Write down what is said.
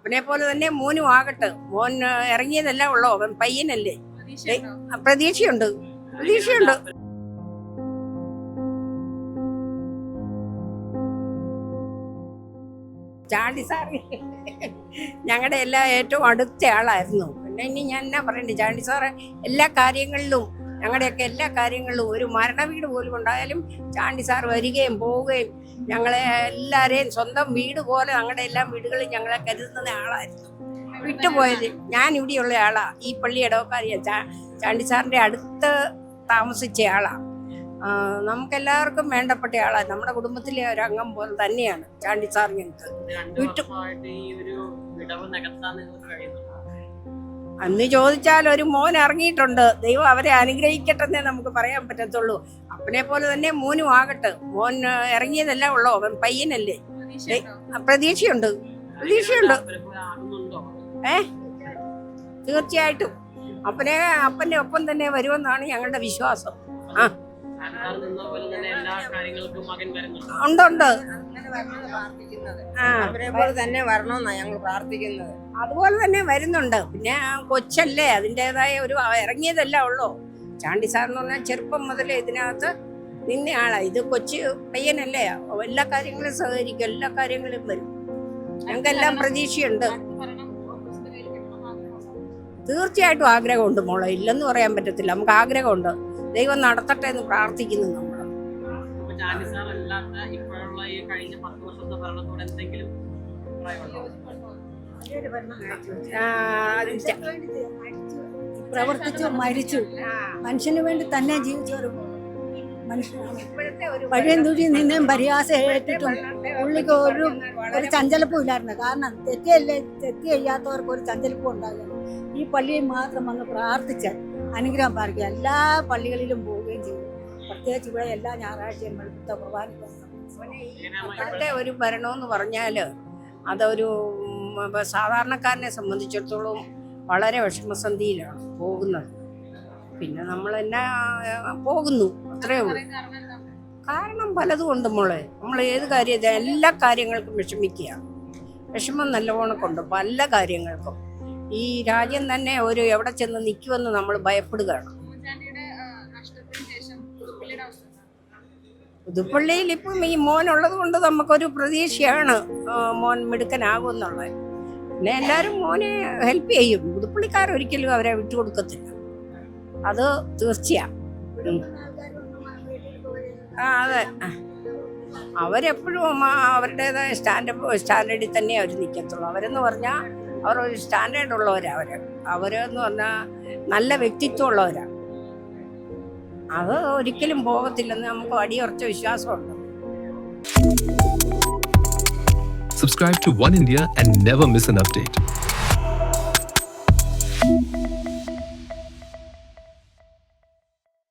അപ്പനെ പോലെ തന്നെ മോനും ആകട്ടെ. മോൻ ഇറങ്ങിയതല്ല ഉള്ളോ. അവൻ പയ്യനല്ലേ. പ്രതീക്ഷയുണ്ട്? പ്രതീക്ഷയുണ്ട്. ചാണ്ടി സാറ് ഞങ്ങളുടെ എല്ലാ ഏറ്റവും അടുത്ത ആളായിരുന്നു. പിന്നെ ഇനി ഞാൻ എന്നാ പറയണ്ടേ? ചാണ്ടി സാറ് എല്ലാ കാര്യങ്ങളിലും ഞങ്ങളുടെയൊക്കെ എല്ലാ കാര്യങ്ങളിലും ഒരു മരണ വീട് പോലും ഉണ്ടായാലും ചാണ്ടി സാർ വരികയും പോവുകയും ഞങ്ങളെ എല്ലാവരെയും സ്വന്തം വീട് പോലെ ഞങ്ങളുടെ എല്ലാ വീടുകളും ഞങ്ങളെ കരുതുന്ന ആളായിരുന്നു. വിട്ടുപോയത് ഞാൻ ഇവിടെയുള്ള ആളാ. ഈ പള്ളി ഇടവക്കാരിയ ചാണ്ടി അടുത്ത് താമസിച്ച ആളാ. നമുക്കെല്ലാവർക്കും വേണ്ടപ്പെട്ട ആളാ. നമ്മുടെ കുടുംബത്തിലെ ഒരു അംഗം പോലെ തന്നെയാണ് ചാണ്ടി സാർ ഞങ്ങൾക്ക് വിട്ടു- അന്ന് ചോദിച്ചാൽ ഒരു മോൻ ഇറങ്ങിയിട്ടുണ്ട്. ദൈവം അവരെ അനുഗ്രഹിക്കട്ടെന്നേ നമുക്ക് പറയാൻ പറ്റത്തുള്ളൂ. അപ്പനെ പോലെ തന്നെ മോനും ആകട്ടെ. മോൻ ഇറങ്ങിയതല്ല ഉള്ളോ? അവൻ പയ്യനല്ലേ? പ്രതീക്ഷയുണ്ട്. പ്രതീക്ഷയുണ്ട്. ഏ? തീർച്ചയായിട്ടും. അപ്പനെ അപ്പന്റെ ഒപ്പം തന്നെ വരുമെന്നാണ് ഞങ്ങളുടെ വിശ്വാസം. ആ ഉണ്ട് ഉണ്ട്. തന്നെ വരണമെന്നാ ഞങ്ങൾ പ്രാർത്ഥിക്കുന്നത്. അതുപോലെ തന്നെ വരുന്നുണ്ട്. പിന്നെ ആ കൊച്ചല്ലേ അതിന്റെതായ ഒരു ഇറങ്ങിയതല്ല ഉള്ളൂ. ചാണ്ടി സാർ എന്ന് പറഞ്ഞാൽ ചെറുപ്പം മുതലേ ഇതിനകത്ത് നിന്ന ആളാ. ഇത് കൊച്ചു പയ്യനല്ലേ. എല്ലാ കാര്യങ്ങളും സഹകരിക്കും എല്ലാ കാര്യങ്ങളും വരും. ഞങ്ങൾക്കെല്ലാം പ്രതീക്ഷയുണ്ട്. തീർച്ചയായിട്ടും ആഗ്രഹമുണ്ട് മോളെ. ഇല്ലെന്ന് പറയാൻ പറ്റത്തില്ല. നമുക്ക് ആഗ്രഹമുണ്ട്. ദൈവം നടത്തട്ടെ എന്ന് പ്രാർത്ഥിക്കുന്നു നമ്മൾ പ്രവർത്തിച്ചു മരിച്ചു. മനുഷ്യന് വേണ്ടി തന്നെ ജീവിച്ച മനുഷ്യനാണ് വഴിയും തുഴിയും നിന്നെയും പരിഹാസം ഏറ്റിട്ടും പുള്ളിക്ക് ഒരു ഒരു ചഞ്ചലപ്പും ഇല്ലായിരുന്നു കാരണം തെറ്റിയല്ലേ തെറ്റ് ചെയ്യാത്തവർക്ക് ഒരു ചഞ്ചലപ്പും ഉണ്ടാകില്ല ഈ പള്ളിയിൽ മാത്രം വന്ന് പ്രാർത്ഥിച്ച് അനുഗ്രഹം പാലിക്കുക എല്ലാ പള്ളികളിലും പോവുകയും ചെയ്തു പ്രത്യേകിച്ച് ഇവിടെ എല്ലാ ഞായറാഴ്ചയും വെളുത്ത കുർബാനയ്ക്ക്. ഇപ്പോഴത്തെ ഒരു ഭരണമെന്ന് പറഞ്ഞാൽ അതൊരു സാധാരണക്കാരനെ സംബന്ധിച്ചിടത്തോളം വളരെ വിഷമസന്ധിയിലാണ് പോകുന്നത്. പിന്നെ നമ്മൾ എന്നാ പോകുന്നു. അത്രേ ഉള്ളൂ. കാരണം പലതും ഉണ്ട് മോളെ. നമ്മൾ ഏത് കാര്യം എല്ലാ കാര്യങ്ങൾക്കും വിഷമിക്കുക. വിഷമം നല്ലവണ്ണം കൊണ്ട് പല കാര്യങ്ങൾക്കും. ഈ രാജ്യം തന്നെ ഒരു എവിടെ ചെന്ന് നിൽക്കുമെന്ന് നമ്മൾ ഭയപ്പെടുകയാണ്. പുതുപ്പള്ളിയിൽ ഇപ്പം ഈ മോൻ ഉള്ളത് കൊണ്ട് നമുക്കൊരു പ്രതീക്ഷയാണ് മോൻ മിടുക്കനാകുമെന്നുള്ളത്. പിന്നെ എല്ലാവരും മോനെ ഹെൽപ്പ് ചെയ്യും. പുതുപ്പള്ളിക്കാരൊരിക്കലും അവരെ വിട്ടുകൊടുക്കത്തില്ല. അത് തീർച്ചയാണ് ഉം. ആ അതെ. അവരെപ്പോഴും അവരുടേതായ സ്റ്റാൻഡപ്പ് സ്റ്റാൻഡേർഡിൽ തന്നെ അവർ നിൽക്കത്തുള്ളൂ അവരെന്ന് പറഞ്ഞാൽ അവർ ഒരു സ്റ്റാൻഡേർഡ് ഉള്ളവരാണ് അവർ അവരെന്ന് പറഞ്ഞാൽ നല്ല വ്യക്തിത്വം ഉള്ളവരാണ് അത് ഒരിക്കലും പോകത്തില്ലെന്ന് നമുക്ക് അടിയുറച്ച വിശ്വാസമുണ്ട്. Subscribe to One India and never miss an update.